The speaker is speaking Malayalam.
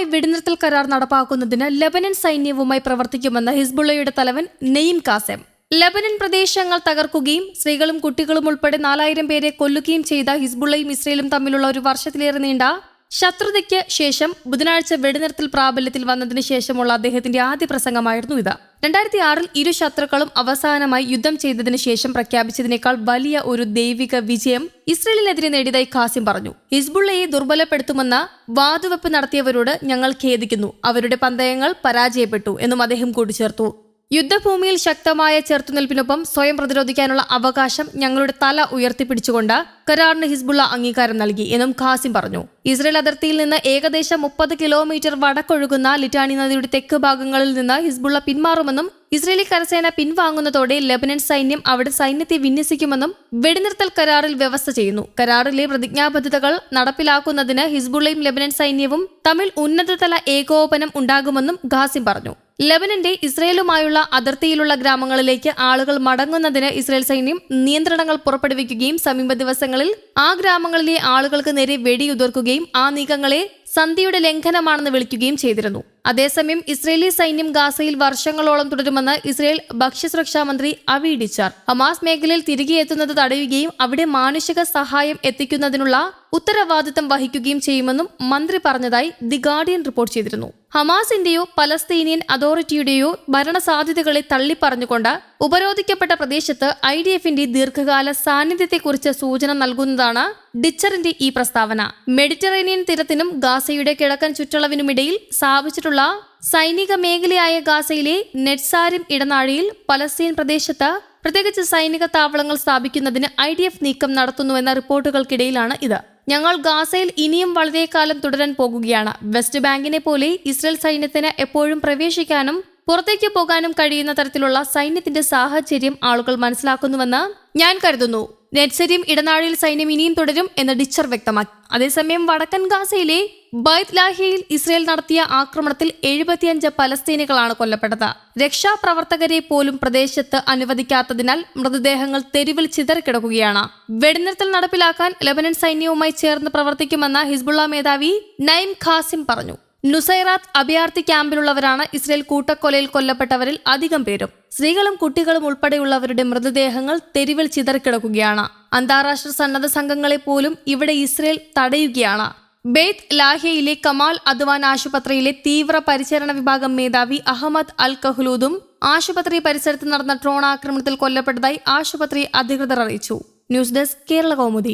ഇസ്രയേലുമായി വെടിനിർത്തൽ കരാർ നടപ്പാക്കുന്നതിന് ലബനൻ സൈന്യവുമായി പ്രവർത്തിക്കുമെന്ന് ഹിസ്ബുള്ളയുടെ തലവൻ നെയിം കാസെം. ലബനൻ പ്രദേശങ്ങൾ തകർക്കുകയും സ്ത്രീകളും കുട്ടികളും ഉൾപ്പെടെ നാലായിരം പേരെ കൊല്ലുകയും ചെയ്ത ഹിസ്ബുള്ളയും ഇസ്രയേലും തമ്മിലുള്ള ഒരു വർഷത്തിലേറെ നീണ്ട ശത്രുതയ്ക്ക് ശേഷം ബുധനാഴ്ച വെടിനിർത്തൽ പ്രാബല്യത്തിൽ വന്നതിന് ശേഷമുള്ള അദ്ദേഹത്തിന്റെ ആദ്യ പ്രസംഗമായിരുന്നു ഇത്. രണ്ടായിരത്തി ആറിൽ ഇരു ശത്രുക്കളും അവസാനമായി യുദ്ധം ചെയ്തതിനു ശേഷം പ്രഖ്യാപിച്ചതിനേക്കാൾ വലിയ ഒരു ദൈവിക വിജയം ഇസ്രയേലിനെതിരെ നേടിയതായി ഖാസിം പറഞ്ഞു. ഹിസ്ബുള്ളയെ ദുർബലപ്പെടുത്തുമെന്ന വാതുവെപ്പ് നടത്തിയവരോട് ഞങ്ങൾ ഖേദിക്കുന്നു. അവരുടെ പന്തയങ്ങൾ പരാജയപ്പെട്ടു എന്നും അദ്ദേഹം കൂട്ടിച്ചേർത്തു. യുദ്ധഭൂമിയിൽ ശക്തമായ ചെറുത്തുനിൽപ്പിനൊപ്പം സ്വയം പ്രതിരോധിക്കാനുള്ള അവകാശം ഞങ്ങളുടെ തല ഉയർത്തിപ്പിടിച്ചുകൊണ്ട് കരാറിന് ഹിസ്ബുള്ള അംഗീകാരം നൽകി എന്നും ഖാസിം പറഞ്ഞു. ഇസ്രയേൽ അതിർത്തിയിൽ നിന്ന് ഏകദേശം മുപ്പത് കിലോമീറ്റർ വടക്കൊഴുകുന്ന ലിറ്റാനി നദിയുടെ തെക്ക് ഭാഗങ്ങളിൽ നിന്ന് ഹിസ്ബുള്ള പിന്മാറുമെന്നും ഇസ്രയേലി കരസേന പിൻവാങ്ങുന്നതോടെ ലെബനൻ സൈന്യം അവിടെ സൈന്യത്തെ വിന്യസിക്കുമെന്നും വെടിനിർത്തൽ കരാറിൽ വ്യവസ്ഥ ചെയ്യുന്നു. കരാറിലെ പ്രതിജ്ഞാബദ്ധതകൾ നടപ്പിലാക്കുന്നതിന് ഹിസ്ബുള്ളയും ലെബനൻ സൈന്യവും തമ്മിൽ ഉന്നതതല ഏകോപനം ഉണ്ടാകുമെന്നും ഖാസിം പറഞ്ഞു. ലബനന്റെ ഇസ്രയേലുമായുള്ള അതിർത്തിയിലുള്ള ഗ്രാമങ്ങളിലേക്ക് ആളുകൾ മടങ്ങുന്നതിന് ഇസ്രയേൽ സൈന്യം നിയന്ത്രണങ്ങൾ പുറപ്പെടുവിക്കുകയും സമീപ ദിവസങ്ങളിൽ ആ ഗ്രാമങ്ങളിലെ ആളുകൾക്ക് നേരെ വെടിയുതിർക്കുകയും ആ നീക്കങ്ങളെ സന്ധിയുടെ ലംഘനമാണെന്ന് വിളിക്കുകയും ചെയ്തിരുന്നു. അതേസമയം ഇസ്രയേലി സൈന്യം ഗാസയിൽ വർഷങ്ങളോളം തുടരുമെന്ന് ഇസ്രയേൽ ഭക്ഷ്യസുരക്ഷാ മന്ത്രി അവി ഡിച്ചാർ ഹമാസ് മേഖലയിൽ തിരികെ എത്തുന്നത് തടയുകയും അവിടെ മാനുഷിക സഹായം എത്തിക്കുന്നതിനുള്ള ഉത്തരവാദിത്തം വഹിക്കുകയും ചെയ്യുമെന്നും മന്ത്രി പറഞ്ഞതായി ദി ഗാർഡിയൻ റിപ്പോർട്ട് ചെയ്തിരുന്നു. ഹമാസിന്റെയോ പലസ്തീനിയൻ അതോറിറ്റിയുടെയോ ഭരണസാധ്യതകളെ തള്ളിപ്പറഞ്ഞുകൊണ്ട് ഉപരോധിക്കപ്പെട്ട പ്രദേശത്ത് ഐ ഡി എഫിന്റെ ദീർഘകാല സാന്നിധ്യത്തെക്കുറിച്ച് സൂചന നൽകുന്നതാണ് ഡിച്ചറിന്റെ ഈ പ്രസ്താവന. മെഡിറ്ററേനിയൻ തീരത്തിനും ഗാസയുടെ കിഴക്കൻ ചുറ്റളവിനുമിടയിൽ സ്ഥാപിച്ചിട്ടുള്ള സൈനിക മേഖലയായ ഗാസയിലെ നെറ്റ്സാരിം ഇടനാഴിയിൽ പലസ്തീൻ പ്രദേശത്ത് പ്രത്യേകിച്ച് സൈനിക താവളങ്ങൾ സ്ഥാപിക്കുന്നതിന് ഐ ഡി എഫ് നീക്കം നടത്തുന്നുവെന്ന റിപ്പോർട്ടുകൾക്കിടയിലാണ് ഇത്. ഞങ്ങൾ ഗാസയിൽ ഇനിയും വളരെ കാലം തുടരാൻ പോകുകയാണ്. വെസ്റ്റ് ബാങ്കിനെ പോലെ ഇസ്രയേൽ സൈന്യത്തിന് എപ്പോഴും പ്രവേശിക്കാനും പുറത്തേക്ക് പോകാനും കഴിയുന്ന തരത്തിലുള്ള സൈന്യത്തിന്റെ സാഹചര്യം ആളുകൾ മനസ്സിലാക്കുന്നുവെന്ന് ഞാൻ കരുതുന്നു. നെറ്റ്സരിയും ഇടനാഴിയിൽ സൈന്യം ഇനിയും തുടരും എന്ന് ഡിച്ചർ വ്യക്തമാക്കി. അതേസമയം വടക്കൻ ഗാസയിലെ ബൈത്ത് ലാഹിയയിൽ ഇസ്രയേൽ നടത്തിയ ആക്രമണത്തിൽ എഴുപത്തിയഞ്ച് പലസ്തീനികളാണ് കൊല്ലപ്പെട്ടത്. രക്ഷാപ്രവർത്തകരെ പോലും പ്രദേശത്ത് അനുവദിക്കാത്തതിനാൽ മൃതദേഹങ്ങൾ തെരുവിൽ ചിതറിക്കിടക്കുകയാണ്. വെടിനിർത്തൽ നടപ്പിലാക്കാൻ ലബനൻ സൈന്യവുമായി ചേർന്ന് പ്രവർത്തിക്കുമെന്ന് ഹിസ്ബുള്ള മേധാവി നൈം ഖാസിം പറഞ്ഞു. നുസൈറാത്ത് അഭയാർത്ഥി ക്യാമ്പിലുള്ളവരാണ് ഇസ്രയേൽ കൂട്ടക്കൊലയിൽ കൊല്ലപ്പെട്ടവരിൽ അധികം പേരും. സ്ത്രീകളും കുട്ടികളും ഉൾപ്പെടെയുള്ളവരുടെ മൃതദേഹങ്ങൾ തെരുവിൽ ചിതറിക്കിടക്കുകയാണ്. അന്താരാഷ്ട്ര സന്നദ്ധ സംഘങ്ങളെ പോലും ഇവിടെ ഇസ്രയേൽ തടയുകയാണ്. ബെയ്ത്ത് ലാഹ്യയിലെ കമാൽ അദ്വാൻ ആശുപത്രിയിലെ തീവ്ര പരിചരണ വിഭാഗം മേധാവി അഹമ്മദ് അൽ കഹ്ലൂദും ആശുപത്രി പരിസരത്ത് നടന്ന ഡ്രോൺ ആക്രമണത്തിൽ കൊല്ലപ്പെട്ടതായി ആശുപത്രി അധികൃതർ അറിയിച്ചു. News desk Kerala Kaumudi.